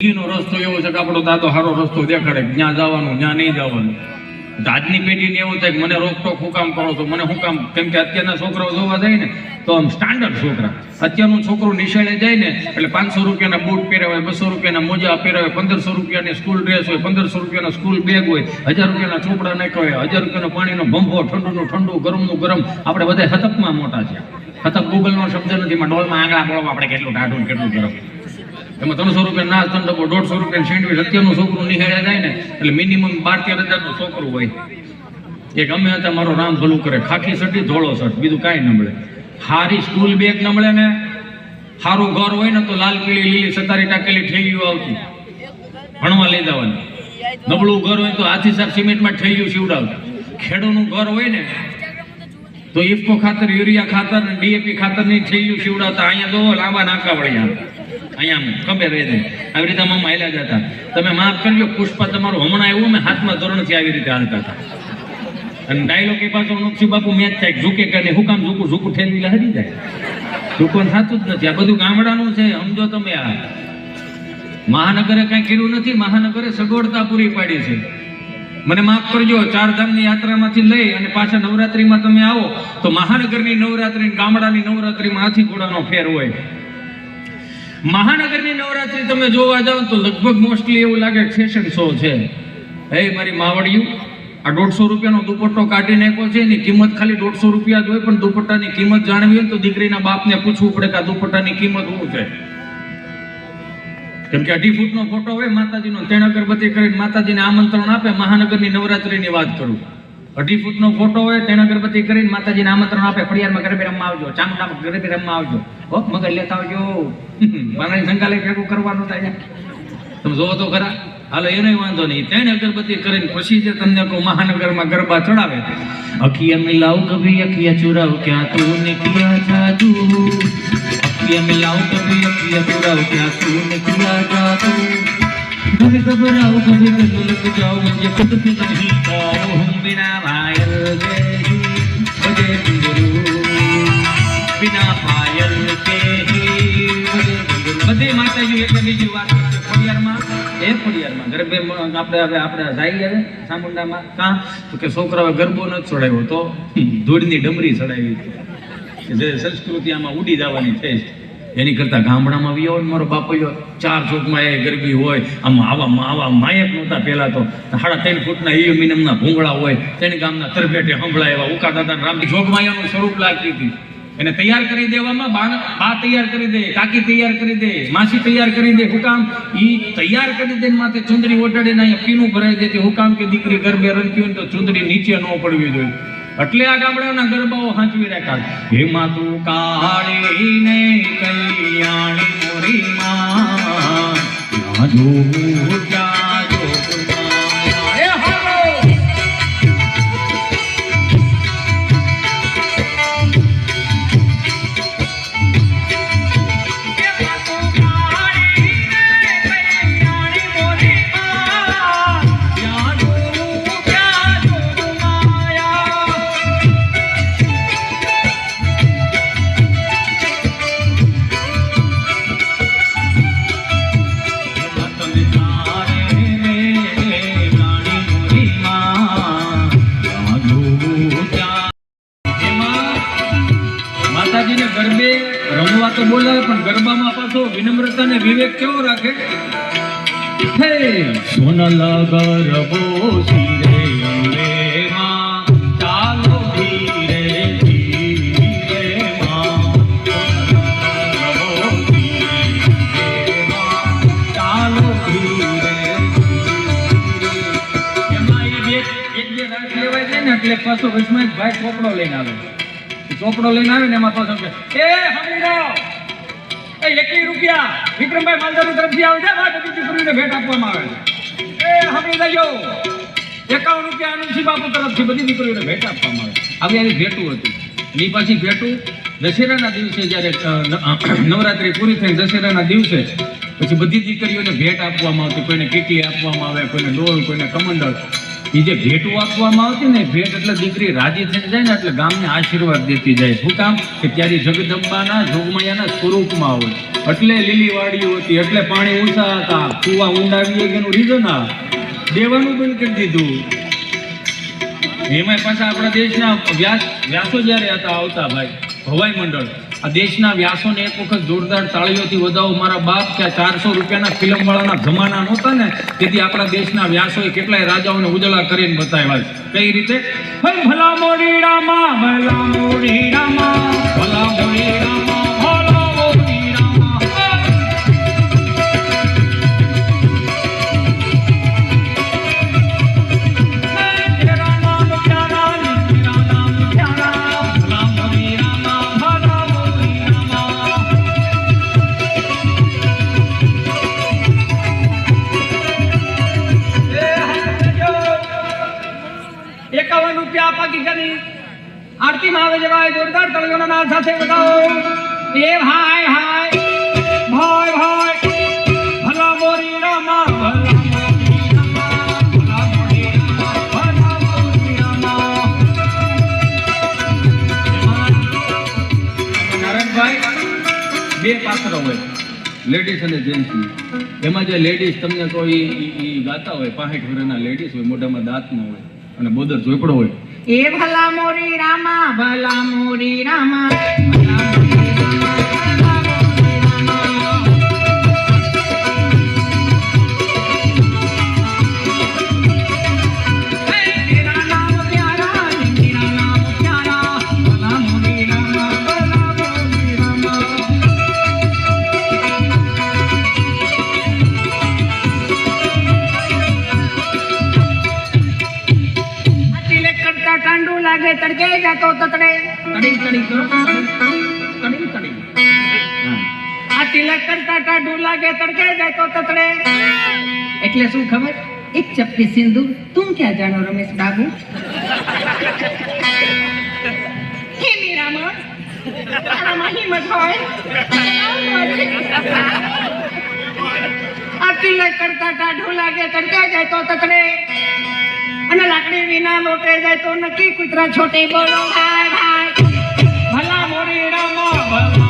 જિંદગીનો રસ્તો એવો છે કે આપણો દાદો સારો રસ્તો દેખાડે, જ્યાં જવાનું, જ્યાં નહીં જવાનું. આજની પેઢીને એવું થાય મને રોકટોક હું કામ કરો છો, મને હું કામ કેમ કે અત્યારના છોકરાઓ જોવા જાય ને, તો આમ સ્ટાન્ડર્ડ છોકરા. અત્યારનું છોકરું નિશાળે જાય ને, એટલે પાંચસો રૂપિયાના બૂટ પહેર્યા હોય, બસો રૂપિયાના મોજા પહેર્યા હોય, પંદરસો રૂપિયાની સ્કૂલ ડ્રેસ હોય, પંદરસો રૂપિયાના સ્કૂલ બેગ હોય, હજાર રૂપિયાના ચોપડા નાખ્યા હોય, હજાર રૂપિયાનો પાણીનો ભંભો, ઠંડુનું ઠંડુ, ગરમનું ગરમ. આપણે બધા હતકમાં મોટા છે હતક ગૂગલનો શબ્દ નથી, એમાં ડોલમાં આંગળા બોલવા આપણે કેટલું ટાઢું કેટલું ગરમ. એમાં ત્રણસો રૂપિયા ના ત્રણ ડબ્બો, દોઢસો રૂપિયા સેન્ડવીચ અત્યારનું છોકરું નિહાળ્યા જાય ને, એટલે મિનિમમ બાર તેર હજારનું છોકરું હોય. એ ગમે હતા, મારો રામ ભલું કરે. ખાખી સટી ધોળો સટ બીજું કાંઈ ન મળે. હારી સ્કૂલ બેગ ન મળે ને. સારું ઘર હોય ને તો લાલ, પીળી, લીલી સતારી ટાકેલી ઠેલીઓ આવતી. ભણવા લઈ જવાની. નબળું ઘર હોય તો હાથી સાફ સિમેન્ટમાં ઠેલીઓ સીવડાવતા. ખેડૂનું ઘર હોય ને, તો ઇફકો ખાતર, યુરિયા ખાતર ડીએપી ખાતરની થેલીઓ સીવડાવતા. અહીંયા તો લાંબા નાકા વળ્યા. મહાનગરે કાંઈ કર્યું નથી, મહાનગરે સગવડતા પૂરી પાડી છે. મને માફ કરજો ચાર ધામની યાત્રામાંથી લઈ અને પાછા નવરાત્રીમાં તમે આવો, તો મહાનગરની નવરાત્રી અને ગામડાની નવરાત્રીમાં હાથી ઘોડાનો ફેર હોય. મહાનગરની નવરાત્રી તમે જોવા જાઓ તો લગભગ મોસ્ટલી એવું લાગે ફેશન શો છે. હે મારી માવડિયું, આ દોઢસો રૂપિયાનો દુપટ્ટો કાઢી નાખ્યો છે, એની કિંમત ખાલી દોઢસો રૂપિયા જ હોય, પણ દુપટ્ટાની કિંમત જાણવી હોય તો દીકરીના બાપને પૂછવું પડે કે આ દુપટ્ટાની કિંમત શું છે. કેમ કે અઢી ફૂટનો ફોટો હોય, માતાજીનો તેણ અગરબત્તી કરીને માતાજીને આમંત્રણ આપે, મહાનગરની નવરાત્રીની વાત કરું. અઢી ફૂટનો ફોટો હોય, તેણ અગરબત્તી કરીને માતાજીને આમંત્રણ આપે, ફળિયારમાં ગરબે રમવા આવજો, ચામુંડામાં ગરબે રમવા આવજો. મગર લેતા આવજો. મારા સંઘાલય ભેગું કરવાનું થાય તમે જોવો તો ખરા, હાલો એનો વાંધો નહીં. તેને અગરબત્તી કરીને પછી જે તમને કહું મહાનગરમાં ગરબા ચડાવે અખિયા મિલાવ કભી, અખિયા ચુરાવ, ક્યાં તું ને ક્યાં જાદુ અખિયા મિલાવ કભી, અખિયા ચુરાવ, ક્યાં તું ને ક્યાં જાદુ કભી ઘબરાવ કભી ગલે લગ જાઓ મુજે ખુદ પે નહીં. કારો હમ બિના પાયલ કે બજે ગુરુ બિના પાયલ કે ગરબે આપણે હવે આપણે જઈએ હવે તો કે છોકરાઓએ ગરબો ન ચડાવ્યો તો ધૂળની ડમરી ચડાવી જે સંસ્કૃતિ આમાં ઉડી જવાની છે. એની કરતા ગામડામાં આવ્યો ને મારો બાપૈયો ચાર ચોકમાં એ ગરબી હોય, આમ આવા આવા માયક નહોતા પહેલા તો. સાડા ત્રણ ફૂટના એલ્યુમિનિયમના ભૂંગળા હોય, તેને ગામના તરફેટે સંભળાય એવા ઉકાતા રામ જોગમાયાનું સ્વરૂપ લાગતી હતી. એને તૈયાર કરી દેવામાં બા તૈયાર કરી દે, કાકી તૈયાર કરી દે, માસી તૈયાર કરી દે, હુકામ. ઈ તૈયાર કરી દે ને માથે ચુંદડી ઓટાડીને અહીંયા પીનું ભરાઈ દેતી હુકામ કે દીકરી ગરબે રમતી હોય તો ચુંદડી નીચે ન પડવી જોઈએ. એટલે આ ગામડાના ગરબાઓ હાંચવી રાખ્યા હેમા તું કાળી ને કલ્યાણી મોરી માં તો બોલાય પણ ગરબામાં પાછો વિનમ્રતા ને વિવેક કેવો રાખે? હે! સોનલ ગરબો શિરે રે ચાલો ધીરે ધીરે માં. ગરબો ધીરે માં. ચાલો ધીરે એમાં એ બે એક બે રાત લેવાય છે ને એટલે પાછો વચમાં ભાઈ ચોપડો લઈને આવે. ચોપડો લઈને આવે ને એમાં પાછો એ હમીરાવ એ એકી રૂપિયા? વિક્રમભાઈ માલધારી તરફથી આવે ભેટ આપવામાં આવે છે. એ હમી લેજો રૂપિયા આનંદસિંહ બાપુ તરફથી બધી દીકરીઓને ભેટ આપવામાં આવે આવી ભેટું હતું. ની પાછી ભેટું દશેરાના દિવસે જ્યારે નવરાત્રી પૂરી થઈ દશેરાના દિવસે પછી બધી દીકરીઓને ભેટ આપવામાં આવતી. કોઈને કીટી આપવામાં આવે, કોઈને ડોલ, કોઈને કમંડળ. એ જે ભેટું આપવામાં આવતી ને ભેટ એટલે દીકરી રાજી થઈ જાય ને એટલે ગામને આશીર્વાદ દેતી જાય. શું કામ? કે ત્યારે જગદંબાના, જોગમૈયાના સ્વરૂપમાં હોય. એટલે લીલી વાડીઓ હતી, એટલે પાણી ઊંચા હતા. કુવા ઊંડાવી ગયા એનું રીઝન આ. દેવાનું બંધ કરી દીધું. એમાં પાછા આપણા દેશના વ્યાસ વ્યાસો જ્યારે હતા, આવતા ભાઈ, હવાઈ મંડળ. આ દેશના વ્યાસોને એક વખત જોરદાર તાળીઓથી વધાવો. મારા બાપ કે ચારસો રૂપિયાના ફિલ્મ વાળાના જમાના નહોતા ને, તેથી આપણા દેશના વ્યાસોએ કેટલાય રાજાઓને ઉજળા કરીને બતાવ્યા છે. કઈ રીતે? ભલા મોરી રામા, ભલા મોરી રામા, ભલા મોરી રામા. લેડીઝ અને જેન્ટ્સની એમાં જે લેડીઝ તમને કોઈ એ ગાતા હોય, પાસઠ વર્ષના લેડીઝ હોય, મોઢામાં દાંત ન હોય અને બોદર ઝોપડો હોય. એ ભલા મોરી રામા, ભલા મોરી રામા. લાગે તડકે જતો તતડે. તડી તડી કરો તડી તડી આ તિલક કરતા ટાંડુ લાગે તડકે જતો તતડે. એટલે શું ખબર? એક ચપટી સિંધુ. તું ક્યાં જાણો રમેશ બાબુ? હે મીરામણ તારામાં હિંમત હોય. આ તિલક કરતા ટાઢું લાગે તડકે જાય તો તતડે. અને લાકડી વિના લોટે જાય તો નક્કી કૂતરા છોટે બોલો ભલા મોરીડામાં, ભલા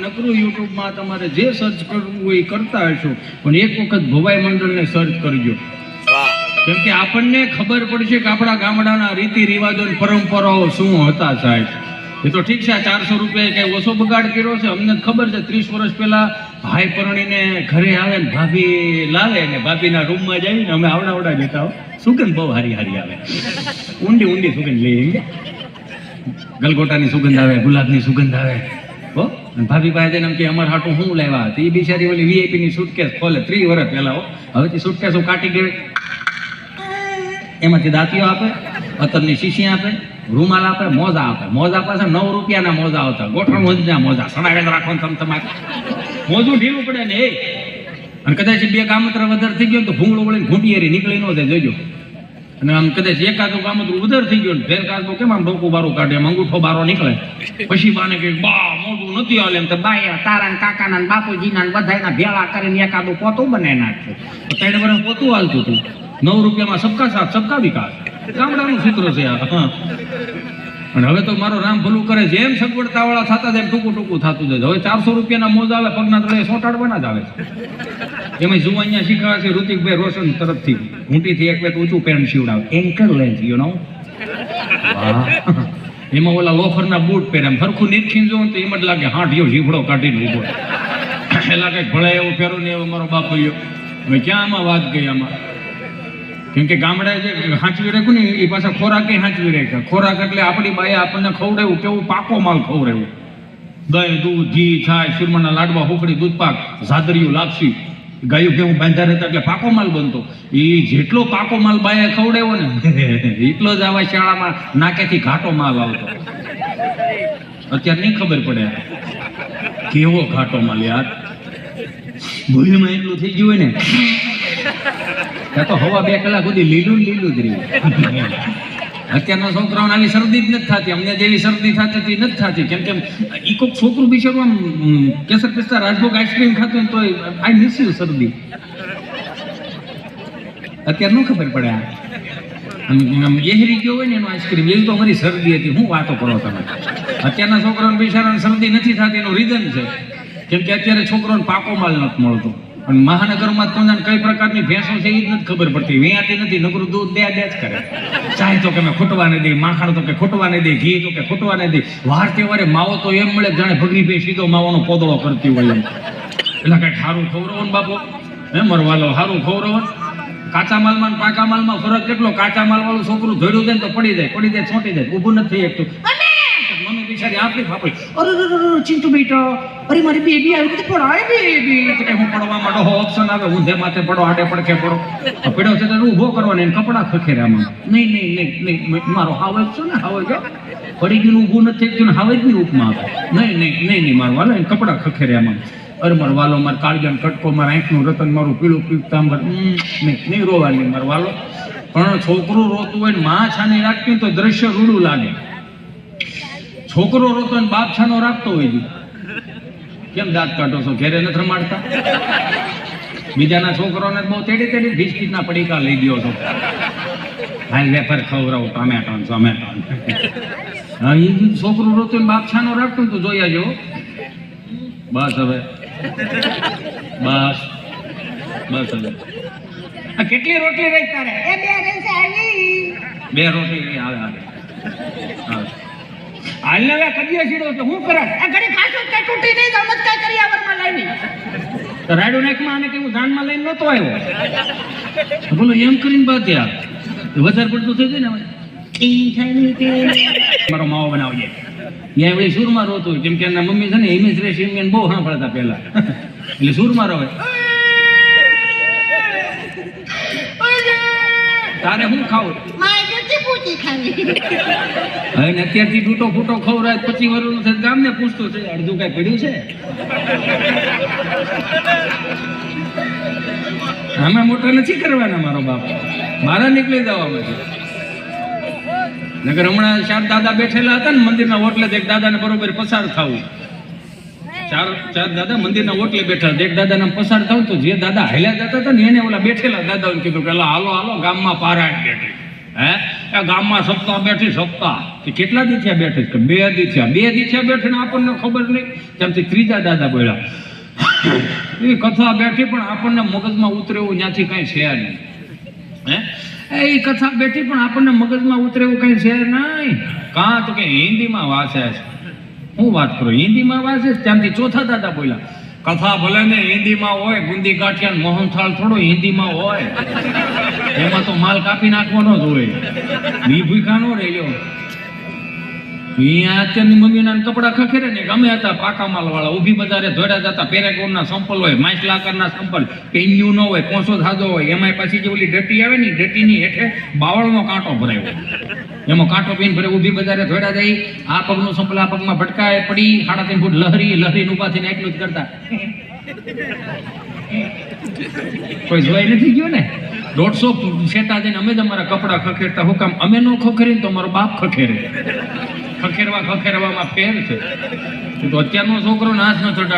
નકરું યુટ્યુબમાં તમારે જે સર્ચ કરવું હોય એ કરતા હશો. પણ એક વખત ભવાઈ મંડળને સર્ચ કરજો. કેમ કે આપણને ખબર પડશે કે આપણા ગામડાના રીતિ રિવાજો પરંપરાઓ શું હતા સાહેબ. એ તો ઠીક છે ચારસો રૂપિયા કઈ ઓછો બગાડ કર્યો છે. અમને ખબર છે, ત્રીસ વર્ષ પહેલા ભાઈ પરણીને ઘરે આવે ને ભાભી લાવે ને ભાભીના રૂમમાં જઈને અમે આવડાવડા જતા હો સુગંધ બહુ હારી હારી આવે? ઊંડી ઊંડી સુગંધ લઈ ગલગોટાની સુગંધ આવે, ગુલાબની સુગંધ આવે. હો? ભાભી પાસે જઈને એમ કે, અમાર હાટું હું લાવ્યા હતી એ બિચારી ઓલી વીઆઈપી ની સુટકેસ ખોલે, ત્રીસ વર્ષ પહેલા હો. હવે સુટકેસ સુટકેસો કાઢી ગઈ એમાંથી દાંતીઓ આપે, અતરની શીશી આપે, રૂમાલ આપે, મોજા આપે. મોજા પાસે નવ રૂપિયાના મોજા આવતા. ગોઠણ મોજના મોજા. સડાવે જ રાખો તમ તમારે. મોજું ઢીલું પડે ને એ. અને કદાચ બે કામત્ર વધારે થઈ ગયો તો ભૂંગળું વળીને ઘૂંટીએરી નીકળી ન જાય જોજો અને આમ કદાચ એકાદું કામતરું ઉધર થઈ ગયું ફેર કાચબો કેમ આમ ડોકું બારું કાઢે એમ અંગૂઠો બારો નીકળે. પછી બાને કે બા મોઢું નથી હાલે. એમ તો બાય તારા કાકાના બાપુજીના ને બધાયના ભેળા કરીને એકાદું પોતું બનાવી નાખશે ત્રણ વર્ષ પોતું હાલતું હતું. નવ રૂપિયામાં સબકા સાથ, સબકા વિકાસ. ગામડાનું સૂત્ર છે આ. અને હવે તો મારો રામ ભલું કરે જેમ સગવડતા વાળા થતા એમ ટૂંકું ટૂંકું થતું જાય હવે ચારસો રૂપિયાના મોજ આવે, પગના તળે સોટાડવાના જ આવે છે. એમાં જુઓ અહીંયા શીખવા છે? ઋતિકભાઈ રોશન તરફથી. ઘૂંટીથી એક વેત ઊંચું પેન્ટ સીવડાવે. એન્કર લેન્થ યુ નો એમાં ઓલા લોફરના બૂટ પહેરે. એમ હરખું નીરખીને જોવો ને તો એમ જ લાગે હાંઠિયો જીભડો કાઢીને ઊભો. એ લાગે ભળે એવું પહેરું ને એવો મારો બાપ ગયો. હવે ક્યાં આમાં વાત ગઈ આમાં? કેમ કે ગામડે જે હાંચવી રાખ્યું ને, એ પાછા ખોરાક હાંચવી રાખ્યા. ખોરાક એટલે આપણી બાએ આપણને ખવડાવ્યું કેવું પાકો માલ ખવડાવ્યું. દહીં, દૂધ, ઘી, છાશ સુરમાના લાડવા હુકડી દૂધપાક, ઝાદરિયું, લાપસી. ગાયું કેવું બાંધા રહેતા એટલે પાકો માલ બનતો. એ જેટલો પાકો માલ બાએ ખવડાવ્યો ને, એટલો જ આવા શાળામાં નાકેથી ઘાટો માલ આવતો. અત્યારે નહીં ખબર પડે કેવો ઘાટો માલ યાર. ભૂલમાં એટલું થઈ ગયું હોય ને તો હવા બે કલાક સુધી લીલું લીલું જ રહ્યું. અત્યારના છોકરાઓને આવી શરદી જ નથી થતી. અમને જેવી શરદી થતી હતી, નથી થતી. કેમ કે એ કોઈક છોકરું બિચારું આમ કેસર પિસ્તા રાજભોગ આઈસ્ક્રીમ ખાતું હોય તો આઈ મિસ યુ શરદી. અત્યારે નું ખબર પડે આમ એહરી ગયો હોય ને એનો આઈસ્ક્રીમ, એવી તો અમારી શરદી હતી. હું વાતો કરો તમે? અત્યારના છોકરાઓને બિચારાને શરદી નથી થતી, એનું રીઝન છે. કેમ કે અત્યારે છોકરાઓને પાકો માલ નથી મળતો. અને મહાનગરમાં તો કઈ પ્રકારની ભેંસો છે એ જ નથી ખબર પડતી. વેયાતી નથી, નકરું દૂધ દે દે જ કરે. ચાય તો કે ખૂટવા નહીં દે, માખણ તો કે ખૂટવા નહીં દે, ઘી તો કે ખૂટવા નહીં દે વાર તહેવારે માવો તો એમ મળે જાણે ભગરી ભાઈ સીધો માવાનો પોદળો કરતી હોય એમ. એટલે કઈ સારું ખવડાવો બાપુ. હે, મરવાલો સારું ખવડાવો. કાચા માલમાં પાકા માલમાં ફરક કેટલો? કાચા માલ વાળું છોકરું ધોડ્યું ને તો પડી જાય પડી જાય, છોટી જાય. ઊભું નથી એકતું. બિચારી આપણી ફાફડી અરે ચિંટુ બેટા અરે મારી બેબી આવી તો પડાય બેબી. તો કે હું પડવા માંડો હો ઓપ્શન આવે ઊંધે માથે પડો આડે પડખે પડો. પડ્યો છે તો ઊભો કરવાનો એને કપડા ખખેરામાં નહીં નહીં નહીં નહીં મારો હાવજ છે ને હાવજ જો પડી ગયું ઊભું નથી ગયું ને હાવજની ઉપમા આપે નહીં નહીં નહીં નહીં મારો વાલો એને કપડા ખખેરામાં અરે મારો વાલો મારો કાળજાનો કટકો મારા આંખનું રતન મારું પીળું હમ, નહીં નહીં રોવાની મારો વાલો. પણ છોકરું રોતું હોય ને માં છાની રાખતી તો દ્રશ્ય રૂડું લાગે. છોકરો રોતો ને બાપ છાનો રાખતો હોય છે કેમ દાંત કાઢો છો? ઘેરે નથી રમાડતા? બીજાના છોકરોને બહુ તેડી તેડી બિસ્કીટના પડીકા લઈ ગયો છો. હાલ વેફર ખવડાવો ટમેટો ટામેટાન ટમેટો હા એ છોકરો રોતો ને બાપ છાનો રાખતો તો જોઈ આજો બસ હવે. બસ. બસ હવે. આ કેટલી રોટલી રહી તારે? બે રોટલી આવે આવે. આવે હાલને હવે સીડો તો હું કરે આ ઘડી ખાસો કે તૂટી નહીં જાવ મત કઈ કરી આવરમાં લાવી. તો રાડો નેકમાં આને કેવું જાનમાં લઈને નતો આવ્યો? બોલો એમ કરીને બાદ યાર વધારે પડતું થઈ ગયું ને હવે? મારો માવો બનાવજે. ત્યાં એવડે સુરમાં રોતું કેમ કે એના મમ્મી છે ને હિમેશ રેશમી બહુ સાંભળતા પહેલા. એટલે સુરમાં રોવે. તારે હું ખાવું? નથી પૂછી ખાવી અત્યારથી તૂટો ફૂટો ખવડાય પચીસ વર્ષનું છે ગામને પૂછતો છે અડધું કઈ પડ્યું છે? આમાં મોટા નથી કરવાના મારો બાપ? મારા નીકળી દેવા છે નગર હમણાં ચાર દાદા બેઠેલા હતા ને મંદિરના ઓટલે એક દાદાને બરોબર પસાર થવું. ચાર ચાર દાદા મંદિરના ઓટલે બેઠા. એક દાદાના પસાર થવું તો જે દાદા હાલ્યા જતા હતા ને એને ઓલા બેઠેલા દાદાઓને કીધું કે "અલા, હાલો હાલો ગામમાં પારાયણ બેઠી. હે? આ ગામમાં સપ્તાહ બેઠી સપ્તાહ. કે કેટલા દી થયા બેઠી? કે બે દી બે દી થયા બેઠી આપણને ખબર નહીં. ત્યાંથી ત્રીજા દાદા બોલ્યા, એ કથા બેઠી પણ આપણને મગજમાં ઉતરે એવું ત્યાંથી કઈ છે નહીં. હે? એ કથા બેઠી પણ આપણને મગજમાં ઉતરે એવું કઈ છે નહીં. કાં તો કે હિન્દીમાં વાંચે છે. હું વાત કરું? હિન્દીમાં વાંચે ત્યાંથી ચોથા દાદા બોલ્યા કથા ભલે ને હિન્દીમાં હોય ગુંદી ગાંઠિયા મોહનથાળ થોડો હિન્દીમાં હોય. એમાં તો માલ કાપી નાખવાનો જ હોય. બી ભૂખા નો રહેજો અહીંયા અત્યારની મમ્મીના કપડાં ખખેરે ને ગમે હતા પાકા માલ ઊભી બજારે ધોડા જતા પેરેકોનના સંપલ હોય માઇસ સંપલ પેન્યુ ન હોય પોંચો થાજો હોય, એમાંય પાછી જે ઓલી ડટી આવે ને ડટીની હેઠે બાવળનો કાંટો ભરાયો એમાં કાંટો પીને ભરે, ઊભી બજારે ધોડા જઈ આ પગનું સંપલ, આ પગમાં ભટકાય, પડી, સાડા ત્રણ ફૂટ લહરી લહરી ઊભા થઈને એટલું જ કરતા. કોઈ જોઈ નથી ગયો ને? દોઢસો શેટા જઈને અમે જ અમારા કપડાં ખખેરતા. હું કામ, અમે ન ખખેરીને તો અમારો બાપ ખખેરે. ખખેરવા ખખેરવામાં ફેર છે. તો અત્યારનો છોકરો નાચ ન ચડાડે